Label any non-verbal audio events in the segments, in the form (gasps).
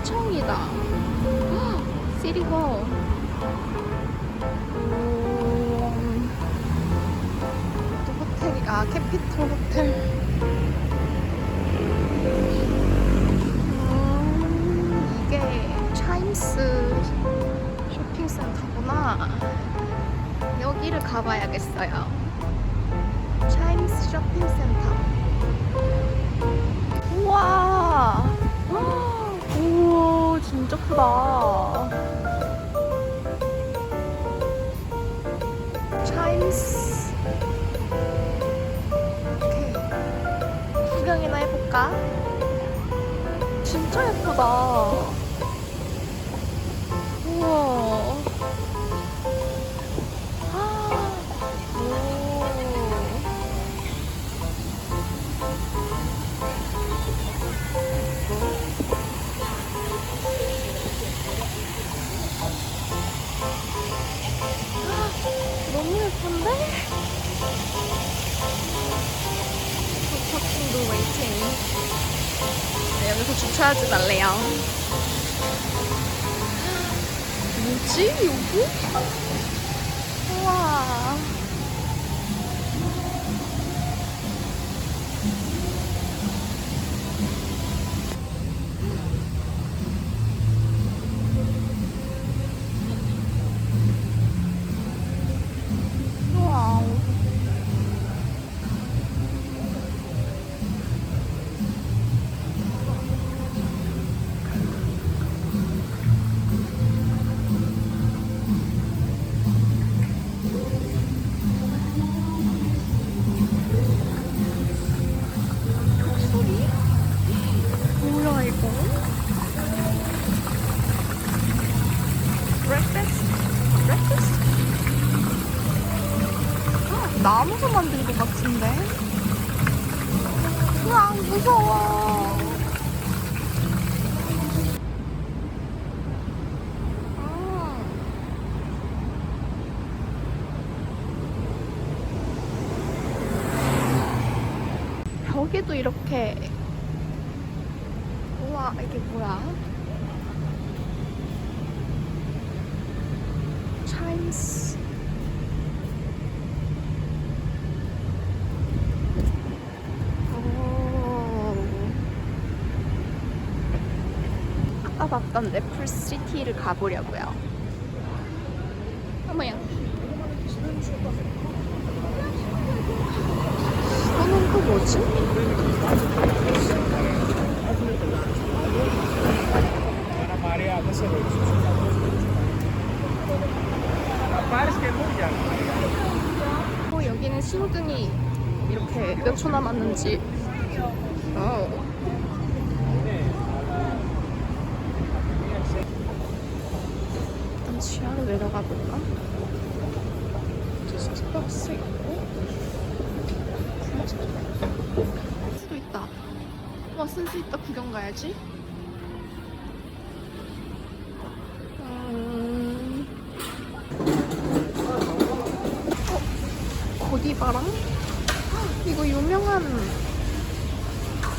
시청이다. 시리고. 음, 또 호텔이, 아, 캐피톨 호텔. 음, 이게 차임스 쇼핑센터구나. 여기를 가봐야겠어요. 차임스 쇼핑센터. 우와! (gasps) 진짜 크다. 차임스. 오케이. 구경이나 해볼까? 진짜 예쁘다. 우와. 웨이팅. 네, 여기서 주차하지 말래요. (gasps) 뭐지, 여기? 우와. 무서워 음. 벽에도 이렇게 우와 이게 뭐야? 차임스 오. 아까 봤던 래플시티를 가보려고요. 어머야. 이거는 또 뭐지? 어, 여기는 신호등이 이렇게 몇 초 남았는지. 어. 일단 지하로 내려가 볼까? 저 스타벅스 있고. 수도 있다. 와, 쓸수 있다. 구경 가야지. 음. 어, 고디바랑? 이거 유명한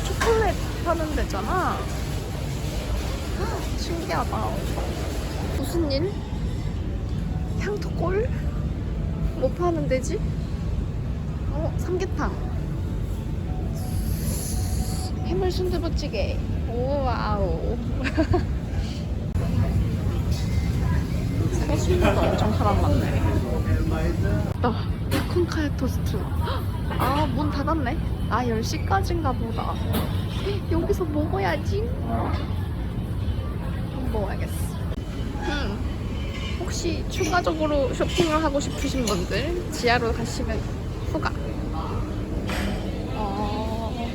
초콜릿 파는 데잖아. 신기하다. 무슨 일? 향토골? 뭐 파는 데지? 어, 삼계탕. 해물 순두부찌개. 오, 와우. 세순도 엄청 사람 많네. 또, 콘카야 토스트. 아, 문 닫았네. 아, 10시까지인가 보다. 여기서 먹어야지. 한번 먹어야겠어. 음. 혹시 추가적으로 쇼핑을 하고 싶으신 분들 지하로 가시면 후가. 어,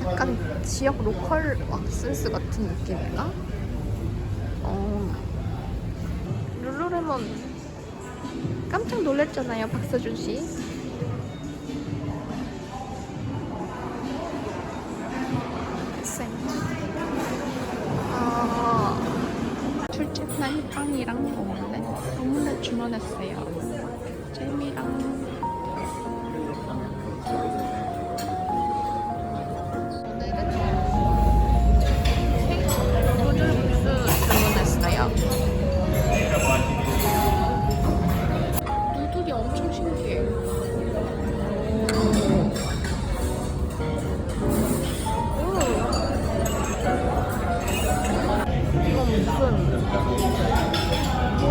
약간 지역 로컬 왁센스 같은 느낌인가? 어, 룰루레몬 깜짝 놀랐잖아요, 박서준 씨. 빵이랑 먹을래? 오믈렛 주문했어요. 잼이랑.